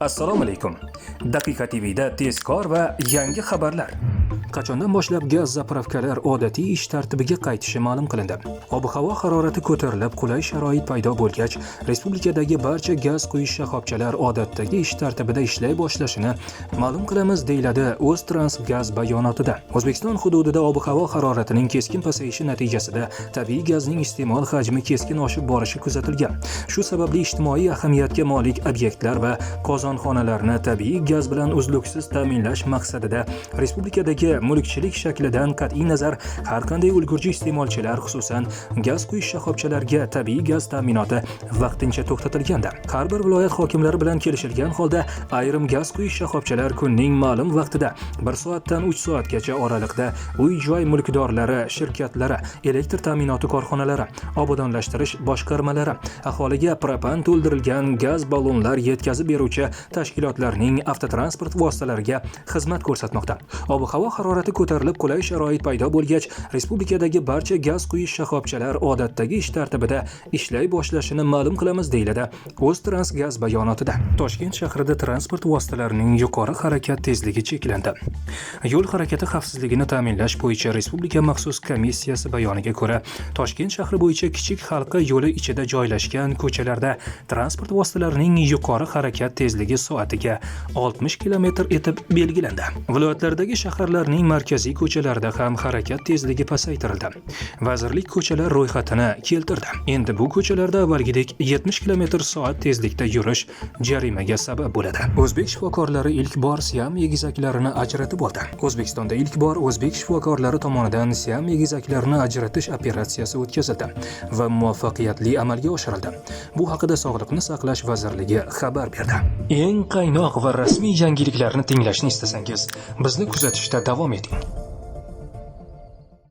assalomu alaykum. Daqiqa tvda tezkor va yangi xabarlar. Qachondan boshlab gaz zapravkalar odatiy ish tartibiga qaytishi ma'lum qilindi. Ob havo harorati ko'tarilib qulay sharoit paydo bo'lgach respublikadagi barcha gaz quyish shoxobchalar odatdagi ish tartibida ishlay boshlashini ma'lum qilamiz deyiladi o'ztransgaz bayonotida. O'zbekiston hududida ob havo haroratining keskin pasayishi natijasida tabiiy gazning iste'mol hajmi keskin oshib borishi kuzatilgan. Shu sababli ijtimoiy ahamiyatga molik obyektlar va qozonxonalarni tabiiy gaz bilan uzluksiz ta'minlash maqsadida respublikadagi mulkchilik shaklidan qat'iy nazar har qanday ulgurji iste'molchilar xususan gaz quyish shoxobchalariga tabiiy gaz ta'minoti vaqtincha to'xtatilganda. Har bir viloyat hokimlari bilan kelishilgan holda ayrim gaz quyish shoxobchalar kunning ma'lum vaqtida bir soatdan uch soatgacha oraliqda uy joy mulkdorlari shirkatlari elektr ta'minoti korxonalari obodonlashtirish boshqarmalari aholiga propan to'ldirilgan gaz ballonlar yetkazib beruvchi tashkilotlarning avtotransport vositalariga xizmat ko'rsatmoqda. Ob havo harorati ko'tarilib qulay sharoit paydo bo'lgach respublikadagi barcha gaz quyish shoxobchalar odatdagi ish tartibida ishlay boshlashini ma'lum qilamiz deyiladi o'ztransgaz bayonotida. Toshkent shahrida transport vositalarining yuqori harakat tezligi cheklandi. Yo'l harakati xavfsizligini ta'minlash bo'yicha respublika maxsus komissiyasi bayoniga ko'ra toshkent shahri bo'yicha kichik halqa yo'li ichida joylashgan ko'chalarda transport vositalarining yuqori harakat tezligi soatiga 60 kilometr etib belgilandi. Viloyatlardagi shaharlarning markaziy ko'chalarida ham harakat tezligi pasaytirildi. Vazirlik ko'chalar ro'yxatini keltirdi. Endi bu ko'chalarda avvalgidek 70 km soat tezlikda yurish jarimaga sabab bo'ladi. O'zbek shifokorlari ilk bor siam egizaklarini ajratib oldi. O'zbekistonda ilk bor o'zbek shifokorlari tomonidan siam egizaklarini ajratish operatsiyasi o'tkazildi va muvaffaqiyatli amalga oshirildi. Bu haqida sog'liqni saqlash vazirligi xabar berdi. Eng qaynoq va rasmiy yangiliklarni tinglashni istasangiz bizni kuzatishda davom 后面顶。